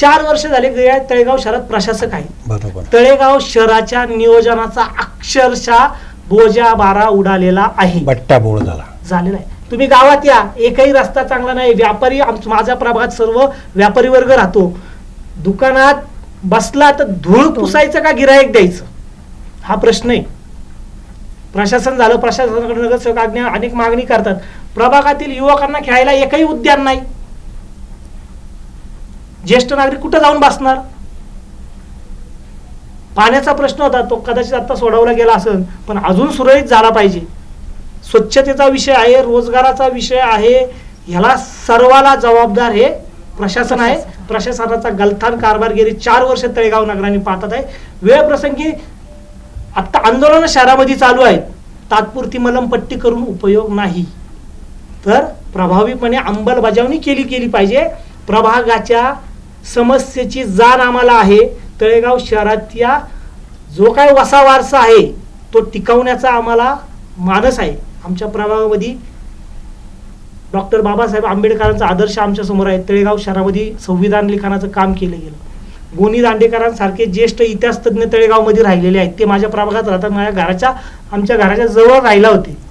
चार वर्ष झाले गेल्या तळेगाव शहरात प्रशासक आहे. तळेगाव शहराच्या नियोजनाचा अक्षरशः बोजा बारा उडालेला आहे. बट्टा बोळ झाला. झालेला आहे तुम्ही गावात या. एकही रस्ता चांगला नाही. व्यापारी माझ्या प्रभागात सर्व व्यापारी वर्ग राहतो. दुकानात बसला तर धूळ पुसायचं का गिरायक द्यायचं? हा प्रश्न आहे प्रशासन झालं प्रशासनाकडे नगरसेवक आज्ञा अनेक मागणी करतात. प्रभागातील युवकांना खेळायला एकही उद्यान नाही. ज्येष्ठ नागरिक कुठं जाऊन बसणार? पाण्याचा प्रश्न होता तो कदाचित आता सोडवला गेला असेल पण अजून सुरळीत झाला पाहिजे. स्वच्छतेचा विषय आहे रोजगाराचा विषय आहे ह्याला सर्वाला जबाबदार हे प्रशासन आहे. प्रशासनाचा गलथान कारभार गेली चार वर्ष तळेगाव नगराने पाहतात आहे. वेळ प्रसंगी आता आंदोलन शहरामध्ये चालू आहेत. तात्पुरती मलमपट्टी करून उपयोग नाही. तर प्रभावीपणे अंमलबजावणी केली केली पाहिजे. प्रभागाच्या समस्येची जाण आम्हाला आहे. तळेगाव शहरातल्या जो काय वसा वारसा आहे तो टिकवण्याचा आम्हाला मानस आहे. आमच्या प्रभागामध्ये डॉक्टर बाबासाहेब आंबेडकरांचा आदर्श आमच्यासमोर आहे. तळेगाव शहरामध्ये संविधान लिखाणाचं काम केलं गेलं. गोनी दांडेकरांसारखे ज्येष्ठ इतिहासतज्ज्ञ तळेगावमध्ये राहिलेले आहेत. ते माझ्या प्रभागात राहतात. माझ्या घराच्या आमच्या घराच्या जवळ राहिला होते.